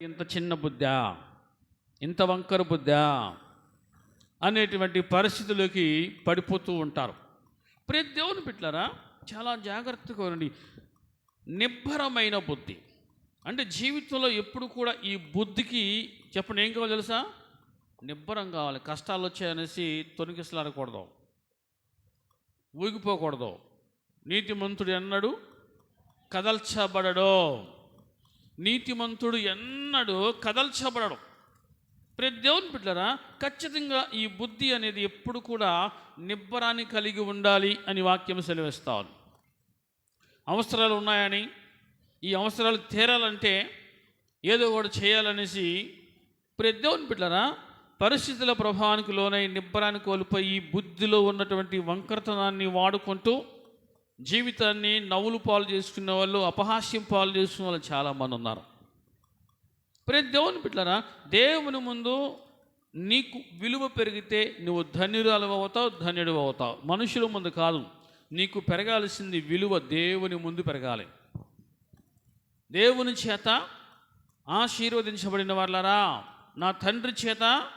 ఇంత చిన్న బుద్ధా? ఇంత వంకర బుద్ధా? అనేటువంటి పరిస్థితులకి పడిపోతూ ఉంటారు. ప్రతి దేవుని పెట్టారా చాలా జాగ్రత్తగా ఉండండి. నిబ్బరమైన బుద్ధి. అంటే జీవితంలో ఎప్పుడు కూడా ఈ బుద్ధికి చెప్పండి ఏం కావాలి తెలుసా? నిబ్బరం కావాలి. కష్టాలు వచ్చాయనేసి తొనికిసలాడకూడదు. ఊగిపోకూడదు. నీతిమంతుడు ఎన్నడు కదల్చబడడు. నీతిమంతుడు ఎన్నడూ కదల్చబడడు. ప్రతి దేవుని బిడ్డరా ఖచ్చితంగా ఈ బుద్ధి అనేది ఎప్పుడు కూడా నిబ్బరాన్ని కలిగి ఉండాలి అని వాక్యం సెలవిస్తాను అవసరాలు ఉన్నాయని ఈ అవసరాలు తీరాలంటే ఏదో ఒకటి చేయాలనేసి ప్రతి దేవుని బిడ్డరా పరిస్థితుల ప్రభావానికి లోనై నిబ్బరాన్ని కోల్పోయి ఈ బుద్ధిలో ఉన్నటువంటి వంకరతనాన్ని వాడుకుంటూ జీవితాన్ని నవ్వులు పాలు చేసుకునే వాళ్ళు అపహాస్యం పాలు చేసుకునే వాళ్ళు చాలామంది ఉన్నారు. ప్రతి దేవుని బిడ్డలారా దేవుని ముందు నీకు విలువ పెరిగితే నువ్వు ధన్యురాలు అవుతావు ధన్యుడు అవుతావు. మనుషుల ముందు కాదు నీకు పెరగాల్సింది విలువ దేవుని ముందు పెరగాలి. దేవుని చేత ఆశీర్వదించబడిన వాళ్ళరా నా తండ్రి చేత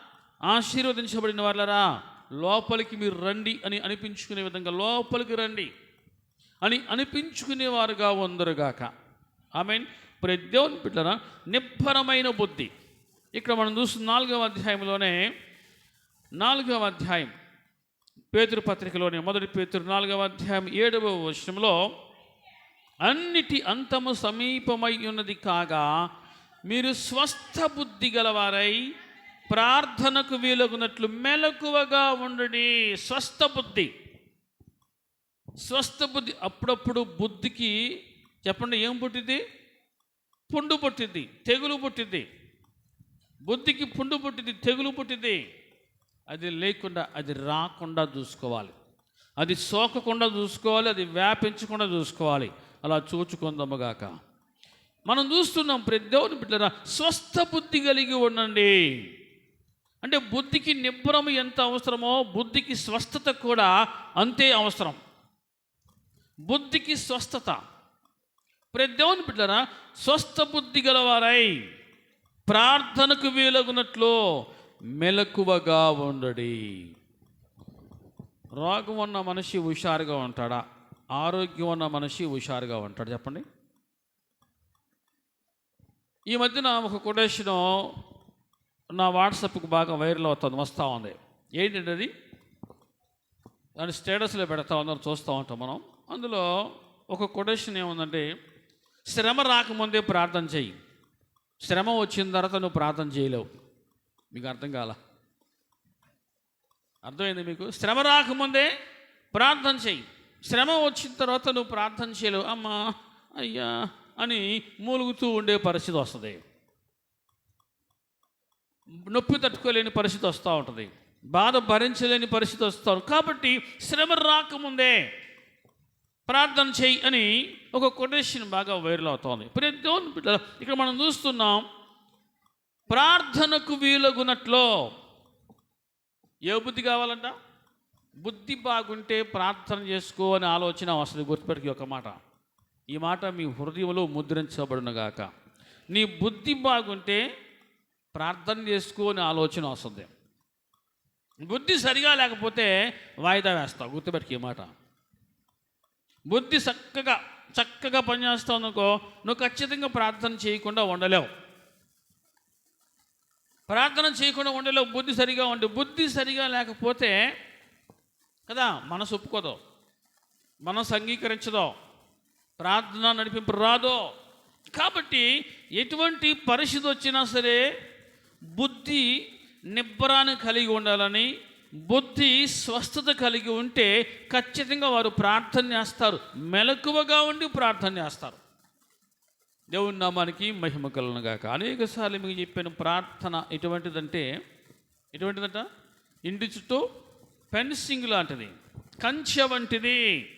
ఆశీర్వదించబడిన వాళ్ళరా లోపలికి మీరు రండి అని అనిపించుకునే విధంగా లోపలికి రండి. అని అనిపించుకునేవారుగా ఉందరుగాక ఐ మీన్ ప్రతి దేవుని నిబ్బరమైన బుద్ధి. ఇక్కడ మనం చూస్తున్న నాలుగవ అధ్యాయంలోనే నాలుగవ అధ్యాయం పేతురు పత్రికలోనే మొదటి పేతురు నాలుగవ అధ్యాయం ఏడవ వర్షంలో అన్నిటి అంతము సమీపమై ఉన్నది కాగా మీరు స్వస్థ బుద్ధి గలవారై ప్రార్థనకు వీలగునట్లు మెలకువగా ఉండండి స్వస్థ బుద్ధి. స్వస్థ బుద్ధి అప్పుడప్పుడు బుద్ధికి చెప్పండి ఏం పుట్టింది? పుండు పుట్టింది తెగులు పుట్టింది. బుద్ధికి పుండు పుట్టింది తెగులు పుట్టింది. అది లేకుండా అది రాకుండా చూసుకోవాలి. అది సోకకుండా చూసుకోవాలి అది వ్యాపించకుండా చూసుకోవాలి. అలా చూచుకుందాముగాక మనం చూస్తున్నాం ప్రతి దేవుని బిడ్డరా స్వస్థ బుద్ధి కలిగి ఉండండి. అంటే బుద్ధికి నిబ్బరం ఎంత అవసరమో బుద్ధికి స్వస్థత కూడా అంతే అవసరం. బుద్ధికి స్వస్థత. ప్రతి దేవుని బిడ్డరా స్వస్థ బుద్ధి గలవారై ప్రార్థనకు వీలగునట్లు మెలకువగా ఉండడి. రోగం ఉన్న మనిషి హుషారుగా ఉంటాడా? ఆరోగ్యం ఉన్న మనిషి హుషారుగా ఉంటాడు? చెప్పండి. ఈ మధ్యన ఒక కొటేషన్ నా వాట్సాప్కి బాగా వైరల్ అవుతుంది వస్తూ ఉంది. ఏంటంటే అది దాని స్టేటస్లో పెడతా ఉందని చూస్తూ ఉంటాం మనం. అందులో ఒక కొటేషన్ ఏముందంటే శ్రమ రాకముందే ప్రార్థన చేయి శ్రమ వచ్చిన తర్వాత నువ్వు ప్రార్థన చేయలేవు. మీకు అర్థం కాల? అర్థమైంది మీకు? శ్రమ రాకముందే ప్రార్థన చెయ్యి. శ్రమ వచ్చిన తర్వాత నువ్వు ప్రార్థన చేయలేవు. అమ్మా అయ్యా అని మూలుగుతూ ఉండే పరిస్థితి వస్తుంది. నొప్పి తట్టుకోలేని పరిస్థితి వస్తూ ఉంటుంది. బాధ భరించలేని పరిస్థితి వస్తారు కాబట్టి శ్రమ రాకముందే ప్రార్థన చేయి అని ఒక కొటేషన్ బాగా వైరల్ అవుతోంది. ప్రతి దేవుని ఇక్కడ మనం చూస్తున్నాం ప్రార్థనకు వీలగునట్లో ఏ బుద్ధి కావాలంట? బుద్ధి బాగుంటే ప్రార్థన చేసుకో అని ఆలోచన వస్తుంది. గుర్తుపెట్టి ఒక మాట. ఈ మాట మీ హృదయంలో ముద్రించబడునుగాక. నీ బుద్ధి బాగుంటే ప్రార్థన చేసుకో అని ఆలోచన వస్తుంది. బుద్ధి సరిగా లేకపోతే వాయిదా వేస్తావు. గుర్తుపెట్టుకు ఈ మాట. బుద్ధి చక్కగా చక్కగా పనిచేస్తావు అనుకో నువ్వు ఖచ్చితంగా ప్రార్థన చేయకుండా ఉండలేవు. ప్రార్థన చేయకుండా ఉండలేవు బుద్ధి సరిగా ఉండి బుద్ధి సరిగా లేకపోతే కదా మనసు ఒప్పుకోదు మనసు అంగీకరించదో ప్రార్థన నడిపింపు రాదో. కాబట్టి ఎటువంటి పరిస్థితి వచ్చినా సరే బుద్ధి నిబ్బరాన్ని కలిగి ఉండాలని బుద్ధి స్వస్థత కలిగి ఉంటే ఖచ్చితంగా వారు ప్రార్థన చేస్తారు. మెలకువగా ఉండి ప్రార్థన చేస్తారు. దేవుని నామానికి మహిమ కలనగాక అనేక సార్లు మీకు చెప్పిన ప్రార్థన ఎటువంటిదంటే ఎటువంటిదంట? ఇంటి చుట్టూ ఫెన్సింగ్ లాంటిది. కంచె వంటిది.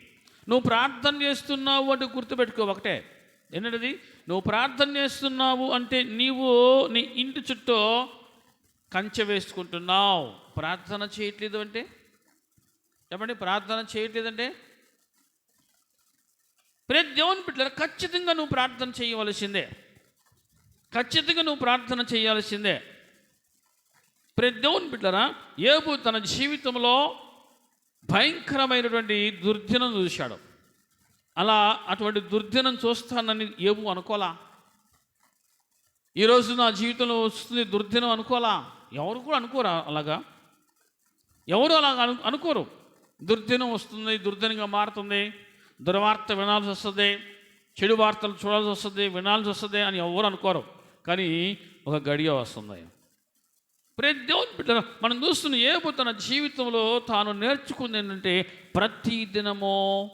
నువ్వు ప్రార్థన చేస్తున్నావు అంటే గుర్తుపెట్టుకో ఒకటే. ఏంటది నువ్వు ప్రార్థన చేస్తున్నావు అంటే నీవు నీ ఇంటి చుట్టూ కంచె వేసుకుంటున్నావు. ప్రార్థన చేయట్లేదు అంటే? చెప్పండి ప్రార్థన చేయట్లేదంటే ప్రతి దేవుని బిడ్డలు ఖచ్చితంగా నువ్వు ప్రార్థన చేయవలసిందే. ఖచ్చితంగా నువ్వు ప్రార్థన చేయాల్సిందే. ప్రతి దేవుని బిడ్డరా ఏబు తన జీవితంలో భయంకరమైనటువంటి దుర్దినం చూశాడు. అలా అటువంటి దుర్దినం చూస్తానని ఏబు అనుకోలా? ఈరోజు నా జీవితంలో వస్తుంది దుర్దినం అనుకోలా? ఎవరు కూడా అనుకోరా అలాగా. ఎవరు అలా అను అనుకోరు. దుర్దినం వస్తుంది దుర్దినంగా మారుతుంది దుర్వార్త వినాల్సి వస్తుంది చెడు వార్తలు చూడాల్సి వస్తుంది వినాల్సి వస్తుంది అని ఎవరు అనుకోరు. కానీ ఒక గడియ వస్తుంది. ప్రతి దేవుని బిడ్డ మనం చూస్తున్న ఏబు తన జీవితంలో తాను నేర్చుకుంది ఏంటంటే ప్రతి దినము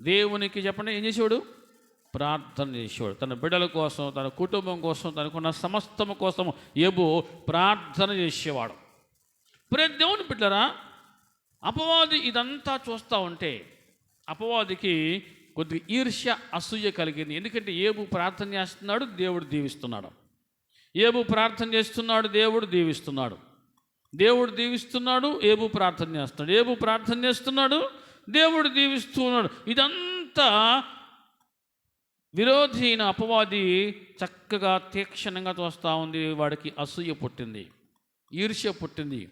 దేవునికి చెప్పండి ఏం చేసేవాడు? ప్రార్థన చేసేవాడు. తన బిడ్డల కోసం తన కుటుంబం కోసం తనకున్న సమస్తము కోసం ఏబు ప్రార్థన చేసేవాడు. ప్రతి దేవుని బిడ్డరా అపవాది ఇదంతా చూస్తూ ఉంటే అపవాదికి కొద్దిగా ఈర్ష్య అసూయ కలిగింది. ఎందుకంటే ఏబు ప్రార్థన చేస్తున్నాడు దేవుడు దీవిస్తున్నాడు. ఏబు ప్రార్థన చేస్తున్నాడు దేవుడు దీవిస్తున్నాడు. దేవుడు దీవిస్తున్నాడు ఏబు ప్రార్థన చేస్తున్నాడు. ఏబు ప్రార్థన చేస్తున్నాడు దేవుడు దీవిస్తున్నాడు. ఇదంతా విరోధి అయిన అపవాది చక్కగా తీక్షణంగా చూస్తూ ఉంది వాడికి అసూయ పుట్టింది ఈర్ష్య పుట్టింది.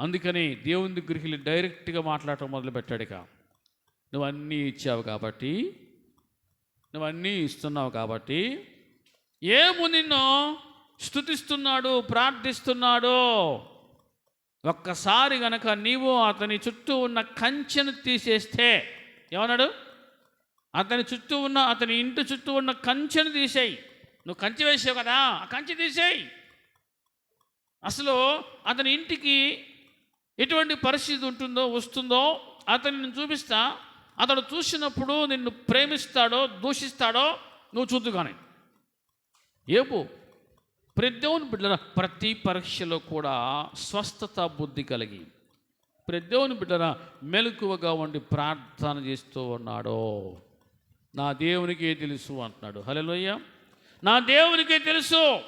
అందుకని దేవుని దగ్గరికి వెళ్ళి డైరెక్ట్గా మాట్లాడటం మొదలుపెట్టాడు ఇక. నువ్వు అన్నీ ఇచ్చావు కాబట్టి నువ్వు అన్నీ ఇస్తున్నావు కాబట్టి ఏము నిన్ను స్థుతిస్తున్నాడు ప్రార్థిస్తున్నాడు? ఒక్కసారి గనక నీవు అతని చుట్టూ ఉన్న కంచెను తీసేస్తే ఏమన్నాడు? అతని చుట్టూ ఉన్న అతని ఇంటి చుట్టూ ఉన్న కంచెను తీసేయి. నువ్వు కంచె వేసావు కదా ఆ కంచె తీసేయి. అసలు అతని ఇంటికి ఎటువంటి పరిస్థితి ఉంటుందో వస్తుందో అతన్ని చూపిస్తా. అతడు చూసినప్పుడు నిన్ను ప్రేమిస్తాడో దూషిస్తాడో నువ్వు చూద్దు కానీ. ఏపు? ప్రతి బిడ్డల ప్రతి పరీక్షలో కూడా స్వస్థత బుద్ధి కలిగి. ప్రతి బిడ్డల మెలకువగా ఉండి ప్రార్థన చేస్తూ ఉన్నాడో. నా దేవునికే తెలుసు అంటున్నాడు. హలోయ నా దేవునికే తెలుసు.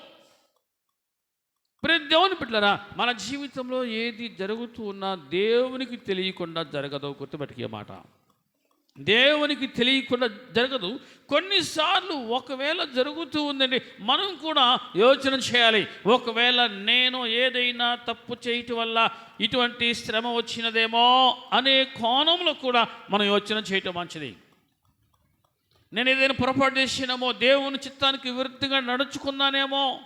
ప్రతి దేవుని బిడ్డరా మన జీవితంలో ఏది జరుగుతూ ఉన్నా దేవునికి తెలియకుండా జరగదు గుర్తుపెట్టుకే మాట. దేవునికి తెలియకుండా జరగదు. కొన్నిసార్లు ఒకవేళ జరుగుతూ ఉందండి మనం కూడా యోచన చేయాలి. ఒకవేళ నేను ఏదైనా తప్పు చేయటం వల్ల ఇటువంటి శ్రమ వచ్చినదేమో అనే కోణంలో కూడా మనం యోచన చేయటం మంచిది. నేను ఏదైనా పొరపాటు చేసినామో దేవుని చిత్తానికి విరుద్ధంగా నడుచుకున్నానేమో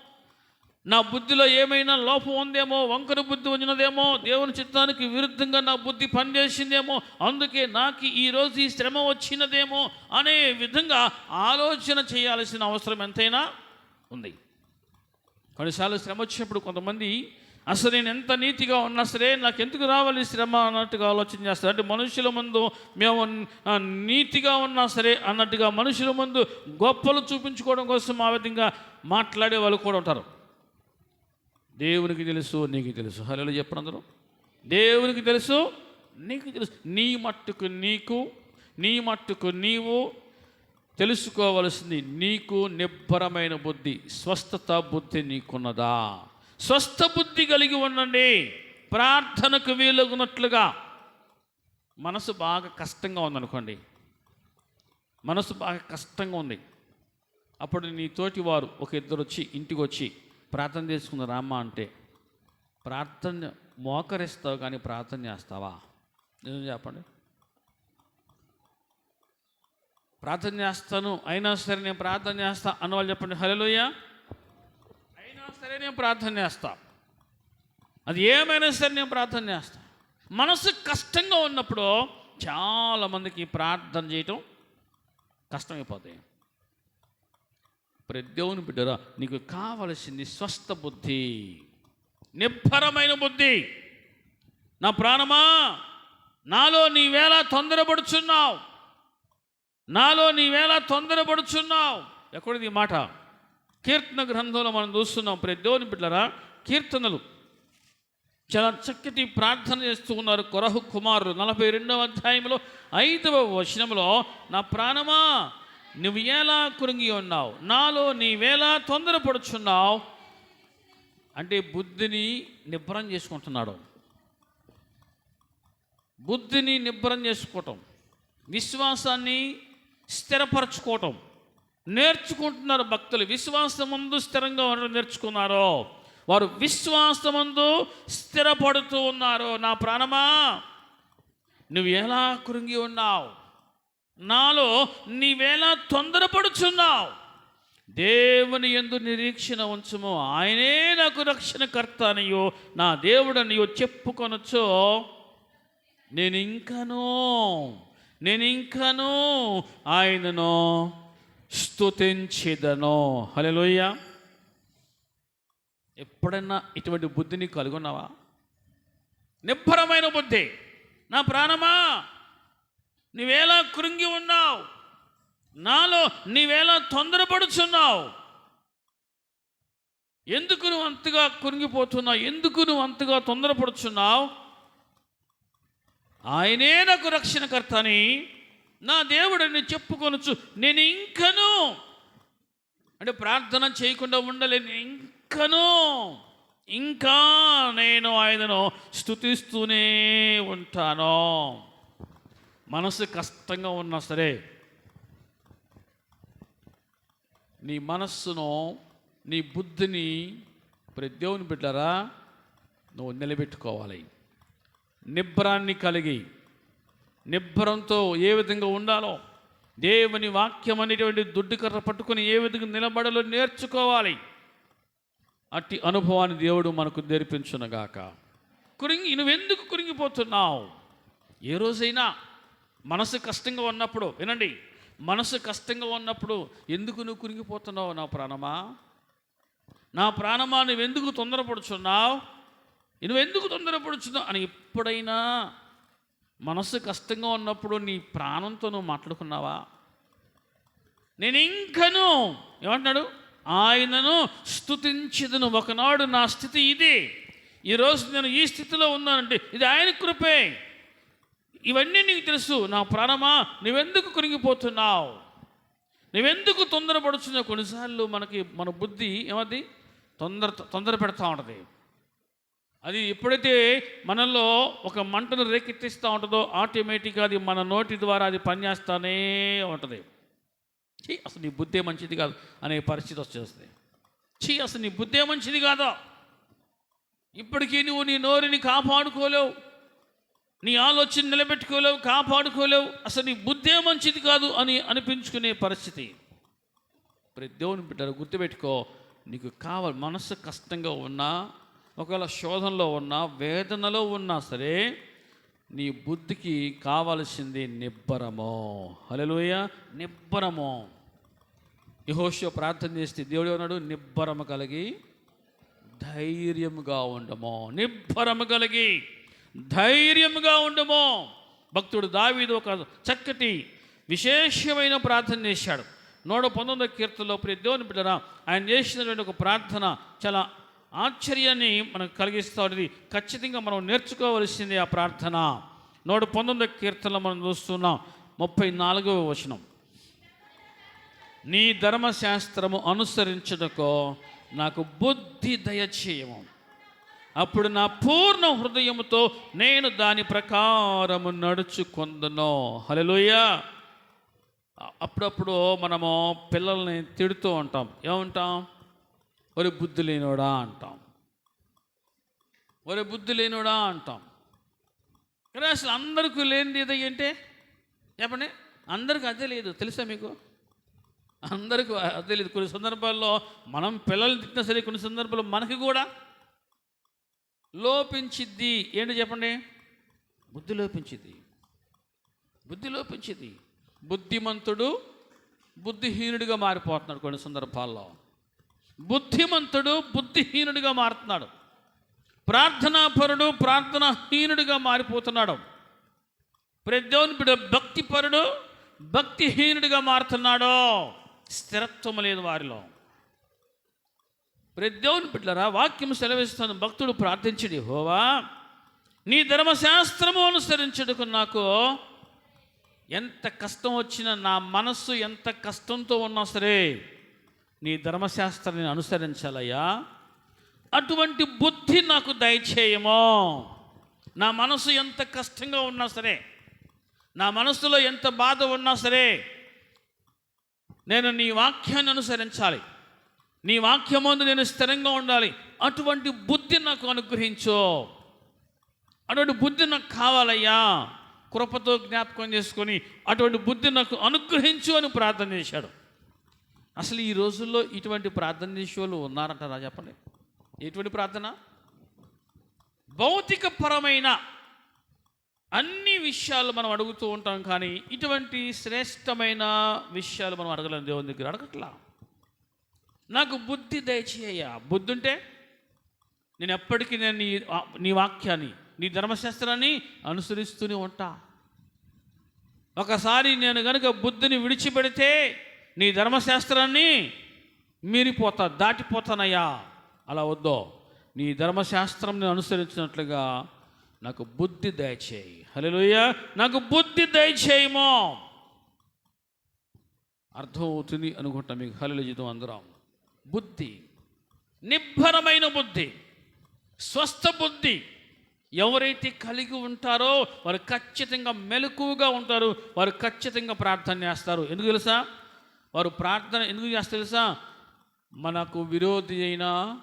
నా బుద్ధిలో ఏమైనా లోపం ఉందేమో వంకర బుద్ధి ఉన్నదేమో దేవుని చిత్తానికి విరుద్ధంగా నా బుద్ధి పనిచేసిందేమో అందుకే నాకు ఈరోజు ఈ శ్రమ వచ్చినదేమో అనే విధంగా ఆలోచన చేయాల్సిన అవసరం ఎంతైనా ఉంది. కొన్నిసార్లు శ్రమ వచ్చినప్పుడు కొంతమంది అసలు నేను ఎంత నీతిగా ఉన్నా సరే నాకు ఎందుకు రావాలి శ్రమ అన్నట్టుగా ఆలోచన చేస్తారు అంటే మనుషుల ముందు మేము నీతిగా ఉన్నా సరే అన్నట్టుగా మనుషుల ముందు గొప్పలు చూపించుకోవడం కోసం ఆ విధంగా మాట్లాడే వాళ్ళు కూడా ఉంటారు. దేవునికి తెలుసు నీకు తెలుసు. హలో చెప్పండి అందరూ. దేవునికి తెలుసు నీకు తెలుసు. నీ మట్టుకు నీకు నీ మట్టుకు నీవు తెలుసుకోవలసింది నీకు నిబ్బరమైన బుద్ధి స్వస్థత బుద్ధి నీకున్నదా? స్వస్థ బుద్ధి కలిగి ఉండండి. ప్రార్థనకు వీలుగునట్లుగా. మనసు బాగా కష్టంగా ఉందనుకోండి. మనసు బాగా కష్టంగా ఉంది. అప్పుడు నీ తోటి వారు ఒక ఇద్దరు వచ్చి ఇంటికి వచ్చి ప్రార్థన చేసుకున్న రామ్మ అంటే ప్రార్థన మోకరిస్తావు కానీ ప్రార్థన చేస్తావా? నిజం చెప్పండి. ప్రార్థన చేస్తాను అయినా సరే నేను ప్రార్థన చేస్తా అన్న వాళ్ళు చెప్పండి హలోయ సరే నేను ప్రార్థన చేస్తా. అది ఏమైనా సరే నేను ప్రార్థన చేస్తా. మనసు కష్టంగా ఉన్నప్పుడు చాలామందికి ప్రార్థన చేయటం కష్టమైపోతాయి. ప్రతి దేవుని బిడ్డరా నీకు కావలసింది స్వస్థ బుద్ధి నిబ్బరమైన బుద్ధి. నా ప్రాణమా నాలో నీవేళ తొందరపడుచున్నావు. నాలో నీవేళ తొందరపడుచున్నావు. ఎక్కడిది మాట? కీర్తన గ్రంథంలో మనం చూస్తున్నాం ప్రతి దేవుని బిడ్డరా కీర్తనలు. చాలా చక్కటి ప్రార్థన చేస్తూ ఉన్నారు కొరహు కుమారుడు నలభై రెండవ అధ్యాయంలో ఐదవ వచనంలో నా ప్రాణమా నువ్వు ఎలా కురింగి ఉన్నావు? నాలో నీవేలా తొందరపడుచున్నావు? అంటే బుద్ధిని నిబ్బరం చేసుకుంటున్నాడు. బుద్ధిని నిబ్బరం చేసుకోవటం విశ్వాసాన్ని స్థిరపరచుకోవటం నేర్చుకుంటున్నారు భక్తులు. విశ్వాసమందు స్థిరంగా ఉండడం నేర్చుకున్నారో. వారు విశ్వాసమందు స్థిరపడుతూ ఉన్నారు. నా ప్రాణమా నువ్వు ఎలా కృంగి ఉన్నావు? నాలో నీవేలా తొందరపడుచున్నావు? దేవుని ఎందు నిరీక్షణ ఉంచుము. ఆయనే నాకు రక్షణకర్త అనియో. నా దేవుడనియో చెప్పుకొనొచ్చో నేను ఇంకను నేను ఇంకను ఆయనను స్తుతించిదను. హలోయ ఎప్పుడన్నా ఇటువంటి బుద్ధిని కలుగున్నావా? నిబ్బరమైన బుద్ధి. నా ప్రాణమా? నీవేలా కృంగి ఉన్నావు? నాలో నీవేలా తొందరపడుచున్నావు? ఎందుకు నువ్వు అంతగా కృంగిపోతున్నావు? ఎందుకు నువ్వు అంతగా తొందరపడుచున్నావు? ఆయనే నాకు రక్షణకర్త అని నా దేవుడని చెప్పుకొనొచ్చు నేను ఇంకను అంటే ప్రార్థన చేయకుండా ఉండలేను ఇంకను ఇంకా నేను ఆయనను స్థుతిస్తూనే ఉంటాను. మనసు కష్టంగా ఉన్నా సరే నీ మనస్సును నీ బుద్ధిని ప్రతి దేవుని బిడ్డరా నువ్వు నిలబెట్టుకోవాలి. నిబ్రాన్ని కలిగి నిబ్బరంతో ఏ విధంగా ఉండాలో దేవుని వాక్యం అనేటువంటి దుడ్డుకర్ర పట్టుకొని ఏ విధంగా నిలబడలో నేర్చుకోవాలి. అట్టి అనుభవాన్ని దేవుడు మనకు నేర్పించునగాక. కురింగి నువ్వెందుకు కురింగిపోతున్నావు? ఏ రోజైనా మనసు కష్టంగా ఉన్నప్పుడు వినండి మనసు కష్టంగా ఉన్నప్పుడు ఎందుకు నువ్వు కురింగిపోతున్నావు నా ప్రాణమా? నా ప్రాణమా నువ్వెందుకు తొందరపడుచున్నావు? నువ్వెందుకు తొందరపడుచున్నావు? అని ఎప్పుడైనా మనసు కష్టంగా ఉన్నప్పుడు నీ ప్రాణంతో నువ్వు మాట్లాడుకున్నావా? నేను ఇంకను ఏమంటున్నాడు? ఆయనను స్థుతించదును ఒకనాడు నా స్థితి ఇది. ఈరోజు నేను ఈ స్థితిలో ఉన్నానంటే ఇది ఆయన కృపే. ఇవన్నీ నీకు తెలుసు. నా ప్రాణమా? నువ్వెందుకు కురిగిపోతున్నావు నువ్వెందుకు తొందరపడుచున్నావు? కొన్నిసార్లు మనకి మన బుద్ధి ఏమది? తొందర తొందర పెడతా ఉంటుంది. అది ఎప్పుడైతే మనలో ఒక మంటను రేకెత్తిస్తూ ఉంటుందో ఆటోమేటిక్గా అది మన నోటి ద్వారా అది పనిచేస్తానే ఉంటుంది. చీ అసలు నీ బుద్ధే మంచిది కాదు అనే పరిస్థితి వచ్చేస్తుంది చీ అసలు నీ బుద్ధే మంచిది కాదా? ఇప్పటికీ నువ్వు నీ నోరుని కాపాడుకోలేవు. నీ ఆలోచన నిలబెట్టుకోలేవు కాపాడుకోలేవు. అసలు నీ బుద్ధే మంచిది కాదు అని అనిపించుకునే పరిస్థితి. ప్రతి దేవుని బిడ్డలు గుర్తుపెట్టుకో నీకు కావాలి మనస్సు కష్టంగా ఉన్నా ఒకవేళ శోధనలో ఉన్నా వేదనలో ఉన్నా సరే నీ బుద్ధికి కావలసింది నిబ్బరము. హలోయ నిబ్బరము. యహోషో ప్రార్థన చేస్తే దేవుడు ఉన్నాడు నిబ్బరము కలిగి ధైర్యముగా ఉండము. నిబ్బరము కలిగి ధైర్యముగా ఉండము. భక్తుడు దావీదు ఒక చక్కటి విశేషమైన ప్రార్థన చేశాడు. నూట పంతొమ్మిది కీర్తనలో ప్రతి దేవుని బిడ్డరా ఆయన చేసినటువంటి ఒక ప్రార్థన చాలా ఆశ్చర్యాన్ని మనకు కలిగిస్తూ ఖచ్చితంగా మనం నేర్చుకోవలసింది ఆ ప్రార్థన. నూట పంతొమ్మిది కీర్తనలో మనం చూస్తున్నాం. ముప్పై నాలుగవ వచనం. నీ ధర్మశాస్త్రము అనుసరించుటకు నాకు బుద్ధి దయచేయము. అప్పుడు నా పూర్ణ హృదయముతో నేను దాని ప్రకారము నడుచుకొందును. హలోయ అప్పుడప్పుడు మనము పిల్లల్ని తిడుతూ ఉంటాం. ఏమంటాం? ఒరే బుద్ధి లేనోడా అంటాం. ఒరే బుద్ధి లేనోడా అంటాం. కానీ అసలు అందరికీ లేనిది ఏదో అంటే చెప్పండి అందరికీ అదే లేదు తెలుసా మీకు? అందరికీ అదే లేదు. కొన్ని సందర్భాల్లో మనం పిల్లల్ని తిట్టినా సరే కొన్ని సందర్భాల్లో మనకి కూడా లోపించిద్ది. ఏంటి చెప్పండి? బుద్ధి లోపించిద్ది. బుద్ధి లోపించింది బుద్ధిమంతుడు బుద్ధిహీనుడిగా మారిపోతున్నాడు కొన్ని సందర్భాల్లో. బుద్ధిమంతుడు బుద్ధిహీనుడిగా మారుతున్నాడు. ప్రార్థనాపరుడు ప్రార్థనాహీనుడిగా మారిపోతున్నాడు. ప్రద్యోన్పుడు భక్తిపరుడు భక్తిహీనుడిగా మారుతున్నాడు. స్థిరత్వం లేదు వారిలో. ప్రద్యోని బిడ్డరా వాక్యం సెలవిస్తాను భక్తుడు ప్రార్థించడి హోవా నీ ధర్మశాస్త్రము అనుసరించడుకు నాకు ఎంత కష్టం వచ్చినా నా మనస్సు ఎంత కష్టంతో ఉన్నా సరే నీ ధర్మశాస్త్రాన్ని అనుసరించాలయ్యా. అటువంటి బుద్ధి నాకు దయచేయమో. నా మనసు ఎంత కష్టంగా ఉన్నా సరే నా మనసులో ఎంత బాధ ఉన్నా సరే నేను నీ వాక్యాన్ని అనుసరించాలి. నీ వాక్యమందు నేను స్థిరంగా ఉండాలి. అటువంటి బుద్ధి నాకు అనుగ్రహించో. అటువంటి బుద్ధి నాకు కావాలయ్యా. కృపతో జ్ఞాపకం చేసుకొని అటువంటి బుద్ధి నాకు అనుగ్రహించు అని ప్రార్థన చేశాడు. అసలు ఈ రోజుల్లో ఇటువంటి ప్రార్థన చేసే ఉన్నారంటారా చెప్పండి ఎటువంటి ప్రార్థన? భౌతిక పరమైన అన్ని విషయాలు మనం అడుగుతూ ఉంటాం కానీ ఇటువంటి శ్రేష్టమైన విషయాలు మనం అడగలేం. దేవుని దగ్గర అడగట్లా. నాకు బుద్ధి దయచేయ బుద్ధి ఉంటే నేను ఎప్పటికీ నేను నీ నీ వాక్యాన్ని నీ ధర్మశాస్త్రాన్ని అనుసరిస్తూనే ఉంటా. ఒకసారి నేను కనుక బుద్ధిని విడిచిపెడితే నీ ధర్మశాస్త్రాన్ని మీరిపోతా దాటిపోతానయ్యా. అలా వద్దో. నీ ధర్మశాస్త్రంని అనుసరించినట్లుగా నాకు బుద్ధి దయచేయి. హలోయ నాకు బుద్ధి దయచేయమో అర్థమవుతుంది అనుకుంటా మీకు. హలో జీతం అందరం. బుద్ధి. నిబ్బరమైన బుద్ధి. స్వస్థ బుద్ధి. ఎవరైతే కలిగి ఉంటారో వారు ఖచ్చితంగా మెలకువగా ఉంటారు. వారు ఖచ్చితంగా ప్రార్థన చేస్తారు. ఎందుకు తెలుసా? వారు ప్రార్థన ఎందుకు చేస్తారు తెలుసా? మనకు విరోధి అయిన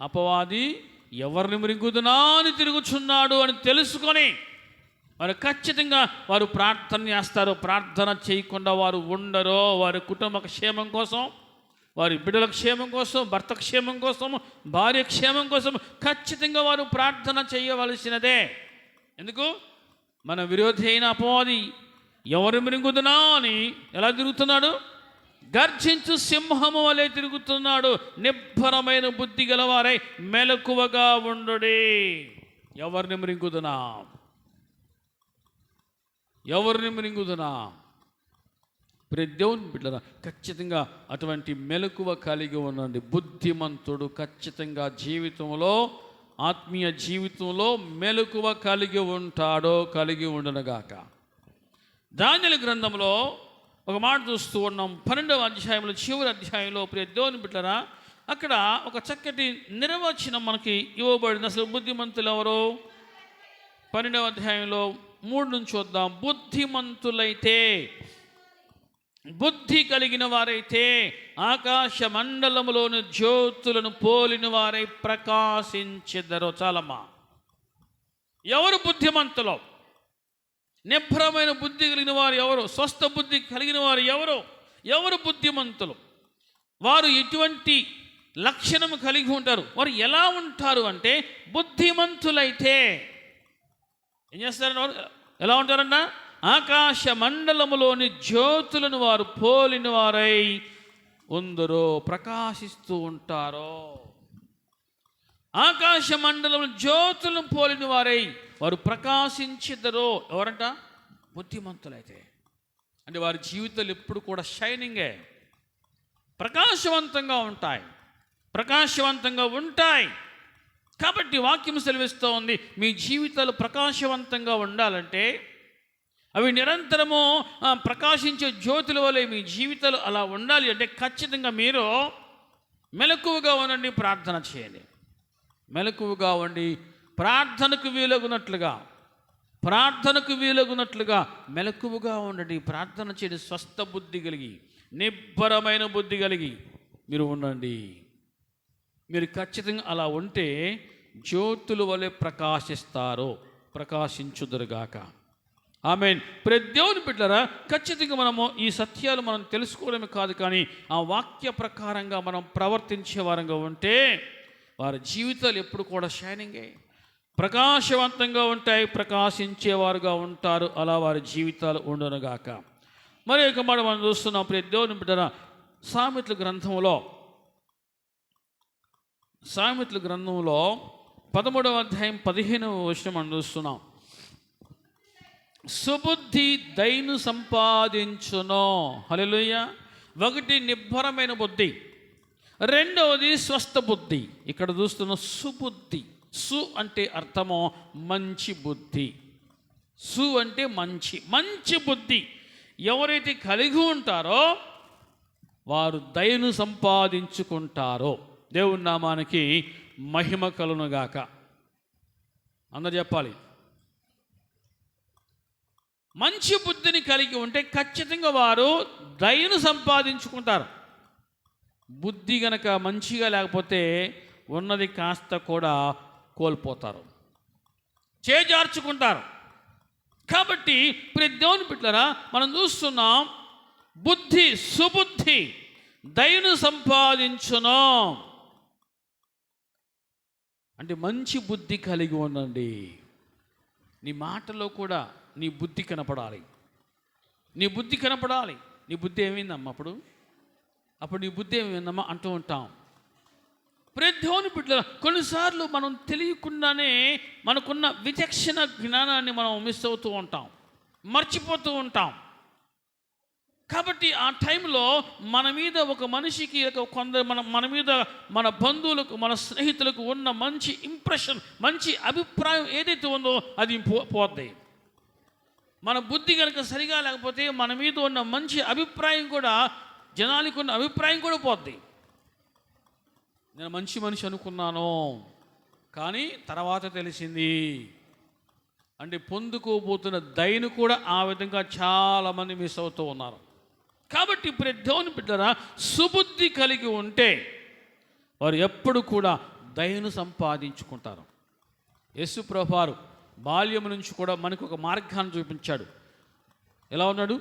అపవాది ఎవరిని మృంగుదునా అని తిరుగుచున్నాడు అని తెలుసుకొని వారు ఖచ్చితంగా వారు ప్రార్థన చేస్తారు. ప్రార్థన చేయకుండా వారు ఉండరు. వారి కుటుంబ క్షేమం కోసం వారి బిడ్డల క్షేమం కోసం భర్త క్షేమం కోసం భార్య క్షేమం కోసం ఖచ్చితంగా వారు ప్రార్థన చేయవలసినదే. ఎందుకు? మన విరోధి అయిన అపవాది ఎవరు మృంగుదునా అని ఎలా తిరుగుతున్నాడు? గర్జించు సింహము వలె తిరుగుతున్నాడు. నిబ్బరమైన బుద్ధి గలవారై మెలకువగా ఉండుడి. ఎవరిని మృంగుదునా ఎవరిని మృంగుదునా ప్రతి దేవుని బిడ్డరా ఖచ్చితంగా అటువంటి మెలకువ కలిగి ఉండండి. బుద్ధిమంతుడు ఖచ్చితంగా జీవితంలో ఆత్మీయ జీవితంలో మెలకువ కలిగి ఉంటాడో కలిగి ఉండనుగాక. ధాన్యుల గ్రంథంలో ఒక మాట చూస్తూ ఉన్నాం. పన్నెండవ అధ్యాయంలో చివరి అధ్యాయంలో ప్రియ దేవుని బిడ్డరా అక్కడ ఒక చక్కటి నిర్వచనం మనకి ఇవ్వబడింది. అసలు బుద్ధిమంతులు ఎవరు పన్నెండవ అధ్యాయంలో మూడు నుంచి చూద్దాం. బుద్ధిమంతులైతే బుద్ధి కలిగిన వారైతే ఆకాశ మండలములోని జ్యోతులను పోలిన వారై ప్రకాశించెదరు. చాలమ్మా. ఎవరు బుద్ధిమంతులు? నిభ్రమైన బుద్ధి కలిగిన వారు ఎవరు? స్వస్థ బుద్ధి కలిగిన వారు ఎవరు? ఎవరు బుద్ధిమంతులు? వారు ఎటువంటి లక్షణము కలిగి ఉంటారు? వారు ఎలా ఉంటారు అంటే బుద్ధిమంతులైతే. ఏం చేస్తారంటే వారు? ఎలా ఉంటారన్న ఆకాశ మండలములోని జ్యోతులను వారు పోలిన వారై ఉందరో ప్రకాశిస్తూ ఉంటారో. ఆకాశ మండలం జ్యోతులు పోలిన వారై వారు ప్రకాశించిద్దరో ఎవరంట? బుద్ధిమంతులైతే. అంటే వారి జీవితాలు ఎప్పుడు కూడా షైనింగే. ప్రకాశవంతంగా ఉంటాయి. ప్రకాశవంతంగా ఉంటాయి. కాబట్టి వాక్యం సెలవిస్తూ ఉంది మీ జీవితాలు ప్రకాశవంతంగా ఉండాలంటే అవి నిరంతరము ప్రకాశించే జ్యోతుల వలె మీ జీవితాలు అలా ఉండాలి అంటే ఖచ్చితంగా మీరు మెలకువగా ఉండండి ప్రార్థన చేయండి. మెలకువగా ఉండి ప్రార్థనకు వీలగునట్లుగా ప్రార్థనకు వీలగునట్లుగా మెలకువగా ఉండండి ప్రార్థన చేయడం స్వస్థ బుద్ధి కలిగి నిబ్బరమైన బుద్ధి కలిగి మీరు ఉండండి. మీరు ఖచ్చితంగా అలా ఉంటే జ్యోతుల వలె ప్రకాశిస్తారో ప్రకాశించుదురుగాక. ఆమె ప్రతి దేవుని బిడ్డరా ఖచ్చితంగా మనము ఈ సత్యాలు మనం తెలుసుకోవడమే కాదు కానీ ఆ వాక్య ప్రకారంగా మనం ప్రవర్తించే వారంగా ఉంటే వారి జీవితాలు ఎప్పుడు కూడా షైనింగే. ప్రకాశవంతంగా ఉంటాయి ప్రకాశించేవారుగా ఉంటారు అలా వారి జీవితాలు ఉండనుగాక మరి ఒక మనం మనం చూస్తున్నాం ప్రతి దేవుని బిడ్డన సామెతల గ్రంథంలో సామెతల గ్రంథంలో పదమూడవ అధ్యాయం పదిహేనవ విషయం మనం చూస్తున్నాం. సుబుద్ధి దైను సంపాదించును. హలో ఒకటి నిబ్బరమైన బుద్ధి. రెండవది స్వస్థ బుద్ధి. ఇక్కడ చూస్తున్న సుబుద్ధి. సు అంటే అర్థము మంచి బుద్ధి. సు అంటే మంచి మంచి బుద్ధి. ఎవరైతే కలిగి ఉంటారో వారు దయను సంపాదించుకుంటారో. దేవుని నామానికి మహిమ కలునుగాక అందరు చెప్పాలి. మంచి బుద్ధిని కలిగి ఉంటే ఖచ్చితంగా వారు దయను సంపాదించుకుంటారు. బుద్ధి గనక మంచిగా లేకపోతే ఉన్నది కాస్త కూడా కోల్పోతారు. చేజార్చుకుంటారు. కాబట్టి ఇప్పుడు దేవుని బిడ్డలారా మనం చూస్తున్నాం బుద్ధి సుబుద్ధి దయను సంపాదించును అంటే మంచి బుద్ధి కలిగి ఉండండి. నీ మాటలో కూడా నీ బుద్ధి కనపడాలి. నీ బుద్ధి కనపడాలి. నీ బుద్ధి ఏమైందమ్మా అప్పుడు? అప్పుడు నీ బుద్ధి ఏమైందమ్మా అంటూ ఉంటాం. ప్రతిలోని బిడ్డల కొన్నిసార్లు మనం తెలియకుండానే మనకున్న విచక్షణ జ్ఞానాన్ని మనం మిస్ అవుతూ ఉంటాం. మర్చిపోతూ ఉంటాం. కాబట్టి ఆ టైంలో మన మీద ఒక మనిషికి ఒక కొందరు మన మన మీద మన బంధువులకు మన స్నేహితులకు ఉన్న మంచి ఇంప్రెషన్ మంచి అభిప్రాయం ఏదైతే ఉందో అది పో- పోద్ది. మన బుద్ధి కనుక సరిగా లేకపోతే మన మీద ఉన్న మంచి అభిప్రాయం కూడా జనానికి ఉన్న అభిప్రాయం కూడా పోద్ది. నేను మంచి మనిషి అనుకున్నాను కానీ తర్వాత తెలిసింది. అంటే పొందుకోబోతున్న దయను కూడా ఆ విధంగా చాలామంది మిస్ అవుతూ ఉన్నారు. కాబట్టి ఇప్పుడు దేవుని బిడ్డరా సుబుద్ధి కలిగి ఉంటే వారు ఎప్పుడు కూడా దయను సంపాదించుకుంటారు. యేసు ప్రభారు బాల్యం నుంచి కూడా మనకు ఒక మార్గాన్ని చూపించాడు. ఎలా ఉన్నాడు?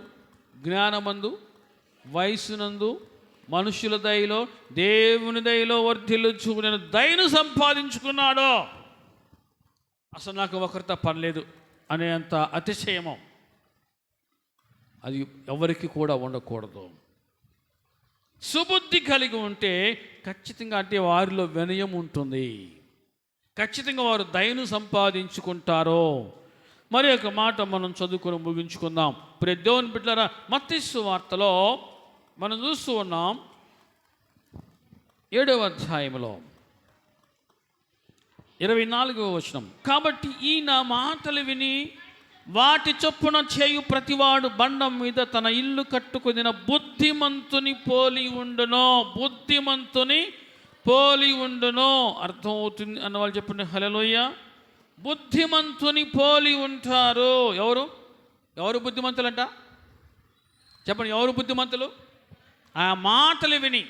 జ్ఞానమందు వయసునందు మనుషుల దయలో దేవుని దయలో వర్ధిల్లుచు నేను దయను సంపాదించుకున్నాడో. అసలు నాకు ఒకరితో పనిలేదు అనేంత అతిశయమం. అది ఎవరికి కూడా ఉండకూడదు. సుబుద్ధి కలిగి ఉంటే ఖచ్చితంగా అంటే వారిలో వినయం ఉంటుంది. ఖచ్చితంగా వారు దయను సంపాదించుకుంటారో. మరి ఒక మాట మనం చదువుకొని ముగించుకుందాం. ఇప్పుడు దేవుని బిడ్డరా మత్స్సు వార్తలో మనం చూస్తూ ఉన్నాం ఏడవ అధ్యాయంలో ఇరవై నాలుగవ వచనం. కాబట్టి ఈ నా మాటలు విని వాటి చొప్పున చేయు ప్రతివాడు బండం మీద తన ఇల్లు కట్టుకుని బుద్ధిమంతుని పోలి ఉండును బుద్ధిమంతుని పోలి ఉండును. అర్థమవుతుంది అన్న వాళ్ళు చెప్పండి హలలోయ బుద్ధిమంతుని పోలి ఉంటారు. ఎవరు? ఎవరు బుద్ధిమంతులంట? చెప్పండి ఎవరు బుద్ధిమంతులు? ఆ మాటలు విని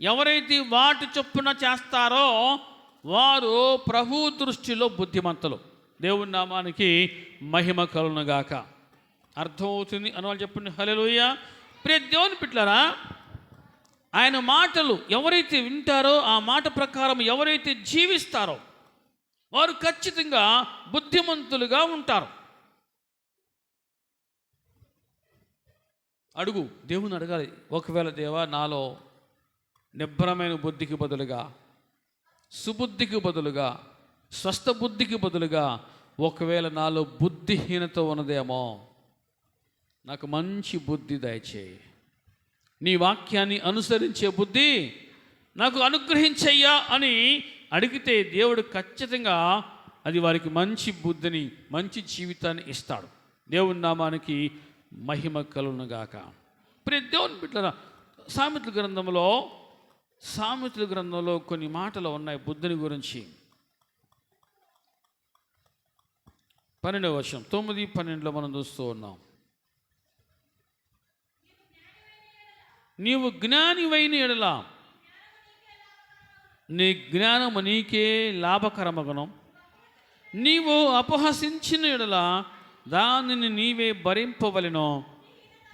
ఎవరైతే వాటి చొప్పున చేస్తారో వారు ప్రభు దృష్టిలో బుద్ధిమంతులు. దేవుని నామానికి మహిమ కలునుగాక అర్థమవుతుంది అని వాళ్ళు చెప్పండి. హలెలుయ్య ప్రియ దేవుని పిట్లరా ఆయన మాటలు ఎవరైతే వింటారో ఆ మాట ప్రకారం ఎవరైతే జీవిస్తారో వారు ఖచ్చితంగా బుద్ధిమంతులుగా ఉంటారు. అడుగు. దేవుని అడగాలి. ఒకవేళ దేవా నాలో నిబ్బరమైన బుద్ధికి బదులుగా సుబుద్ధికి బదులుగా స్వస్థ బుద్ధికి బదులుగా ఒకవేళ నాలో బుద్ధిహీనత ఉన్నదేమో నాకు మంచి బుద్ధి దయచేయి. నీ వాక్యాన్ని అనుసరించే బుద్ధి నాకు అనుగ్రహించయ్యా అని అడిగితే దేవుడు ఖచ్చితంగా అది వారికి మంచి బుద్ధిని మంచి జీవితాన్ని ఇస్తాడు. దేవుని నామానికి మహిమ కలునుగాక ప్రియ దేవుని బిడ్డల సామెతల గ్రంథంలో సామెతల గ్రంథంలో కొన్ని మాటలు ఉన్నాయి బుద్ధుని గురించి. పన్నెండవ వర్షం తొమ్మిది పన్నెండులో మనం చూస్తూ ఉన్నాం. నీవు జ్ఞానివైన ఎడలా నీ జ్ఞానము నీకే లాభకరమగనం. నీవు అపహసించిన ఎడలా దానిని నీవే భరింపవలెను.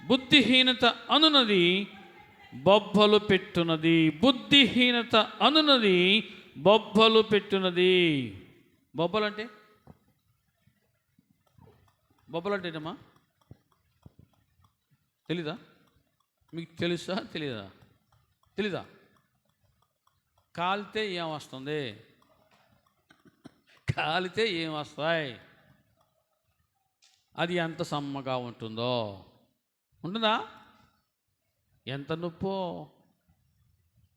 బుద్ధిహీనత అనునది బొబ్బలు పెట్టునది. బుద్ధిహీనత అనునది బొబ్బలు పెట్టునది. బొబ్బలంటే? బొబ్బలంటే ఏంటమ్మా? తెలీదా? మీకు తెలుసా? తెలీదా? తెలీదా? కాలితే ఏం వస్తుంది? కాలితే ఏం వస్తాయి? అది ఎంత సమ్మగా ఉంటుందో. ఉంటుందా? ఎంత నొప్పో?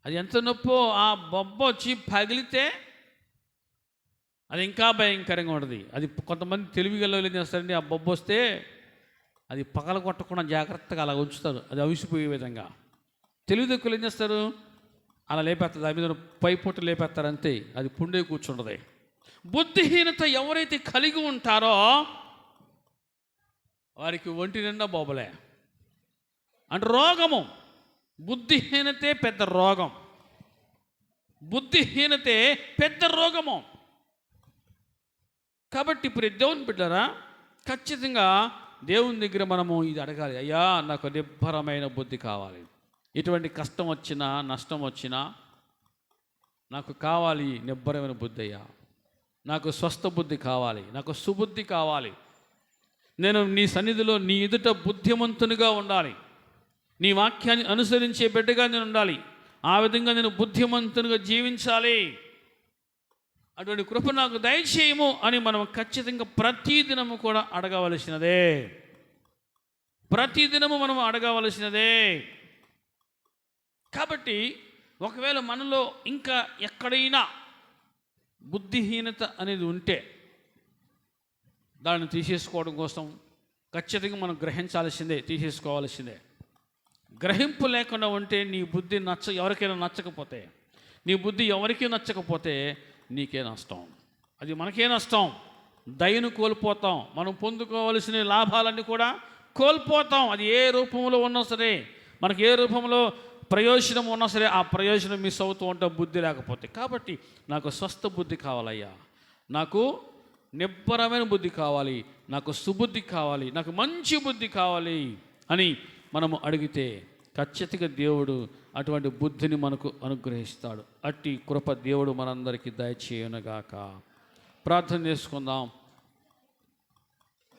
అది ఎంత నొప్పో? ఆ బొబ్బ వచ్చి పగిలితే అది ఇంకా భయంకరంగా ఉంటుంది. అది కొంతమంది తెలివిగల ఏం చేస్తారండి ఆ బొబ్బ వస్తే అది పగల కొట్టకుండా జాగ్రత్తగా అలా ఉంచుతారు. అది అవిసిపోయే విధంగా. తెలివి తక్కువలు ఏం చేస్తారు? అలా లేపేస్తారు. దాని మీద పై పొట్టు లేపేస్తారు అంతే. అది పుండే కూర్చుంటుంది. బుద్ధిహీనత ఎవరైతే కలిగి ఉంటారో వారికి ఒంటి నిండా బొబ్బలే. అంటే రోగము. బుద్ధిహీనతే పెద్ద రోగం. బుద్ధిహీనతే పెద్ద రోగము. కాబట్టి ఇప్పుడు దేవుని బిడ్డరా ఖచ్చితంగా దేవుని దగ్గర మనము ఇది అడగాలి. అయ్యా నాకు నిబ్బరమైన బుద్ధి కావాలి. ఎటువంటి కష్టం వచ్చినా నష్టం వచ్చినా నాకు కావాలి నిబ్బరమైన బుద్ధి అయ్యా. నాకు స్వస్థ బుద్ధి కావాలి. నాకు సుబుద్ధి కావాలి. నేను నీ సన్నిధిలో నీ ఎదుట బుద్ధిమంతునిగా ఉండాలి. నీ వాక్యాన్ని అనుసరించే బిడ్డగా నేను ఉండాలి. ఆ విధంగా నేను బుద్ధిమంతునిగా జీవించాలి. అటువంటి కృప నాకు దయచేయము అని మనం ఖచ్చితంగా ప్రతిదినము కూడా అడగవలసినదే. ప్రతిదినము మనం అడగవలసినదే. కాబట్టి ఒకవేళ మనలో ఇంకా ఎక్కడైనా బుద్ధిహీనత అనేది ఉంటే దాన్ని తీసేసుకోవడం కోసం ఖచ్చితంగా మనం గ్రహించాల్సిందే తీసేసుకోవాల్సిందే. గ్రహింపు లేకుండా ఉంటే నీ బుద్ధి నచ్చ ఎవరికైనా నచ్చకపోతే నీ బుద్ధి ఎవరికీ నచ్చకపోతే నీకే నష్టం. అది మనకే నష్టం. దయను కోల్పోతాం. మనం పొందుకోవలసిన లాభాలన్నీ కూడా కోల్పోతాం. అది ఏ రూపంలో ఉన్నా సరే మనకి ఏ రూపంలో ప్రయోజనం ఉన్నా సరే ఆ ప్రయోజనం మిస్ అవుతూ ఉంటాం బుద్ధి లేకపోతే. కాబట్టి నాకు స్వస్థ బుద్ధి కావాలయ్యా. నాకు నిబ్బరమైన బుద్ధి కావాలి నాకు సుబుద్ధి కావాలి నాకు మంచి బుద్ధి కావాలి అని మనము అడిగితే ఖచ్చితంగా దేవుడు అటువంటి బుద్ధిని మనకు అనుగ్రహిస్తాడు. అట్టి కృప దేవుడు మనందరికీ దయచేయనుగాక. ప్రార్థన చేసుకుందాం.